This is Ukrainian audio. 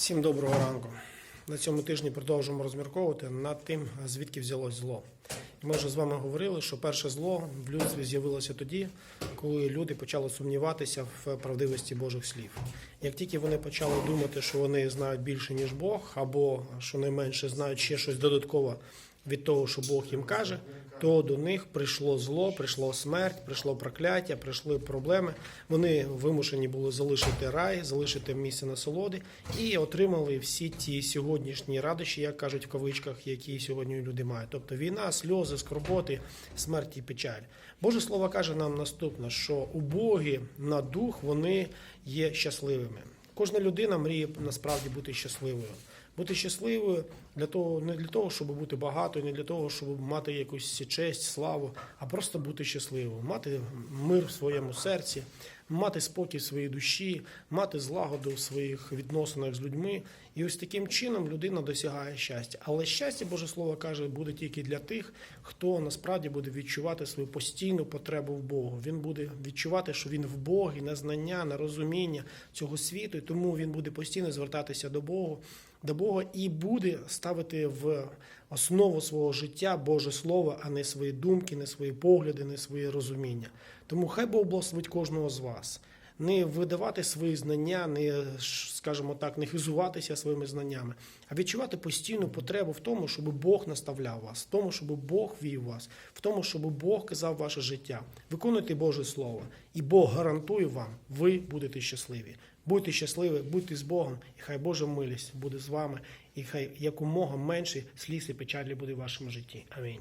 Всім доброго ранку. На цьому тижні продовжуємо розмірковувати над тим, звідки взялось зло. Ми вже з вами говорили, що перше зло в людстві з'явилося тоді, коли люди почали сумніватися в правдивості Божих слів. Як тільки вони почали думати, що вони знають більше, ніж Бог, або що найменше знають ще щось додатково від того, що Бог їм каже, то до них прийшло зло, прийшло смерть, прийшло прокляття, прийшли проблеми. Вони вимушені були залишити рай, залишити місце насолоди і отримали всі ті сьогоднішні радощі, як кажуть в кавичках, які сьогодні люди мають. Тобто війна, сльози, скорботи, смерть і печаль. Боже слово каже нам наступне: що убогі на дух вони є щасливими. Кожна людина мріє насправді бути щасливою. Бути щасливою для того, не для того, щоб бути багатою, не для того, щоб мати якусь честь, славу, а просто бути щасливою, мати мир в своєму серці, мати спокій в своїй душі, мати злагоду в своїх відносинах з людьми. І ось таким чином людина досягає щастя. Але щастя, Боже Слово каже, буде тільки для тих, хто насправді буде відчувати свою постійну потребу в Богу. Він буде відчувати, що він в Богі, на знання, на розуміння цього світу, і тому він буде постійно звертатися до Бога до Бога і буде ставити в основу свого життя Боже Слово, а не свої думки, не свої погляди, не свої розуміння. Тому хай Бог благословить кожного з вас. Не видавати свої знання, не скажімо так, не хизуватися своїми знаннями, а відчувати постійну потребу в тому, щоб Бог наставляв вас, в тому, щоб Бог вів вас, в тому, щоб Бог казав ваше життя. Виконуйте Боже Слово, і Бог гарантує вам, ви будете щасливі. Будьте щасливі, будьте з Богом, і хай Божа милість буде з вами, і хай якомога менше сліз і печалі буде в вашому житті. Амінь.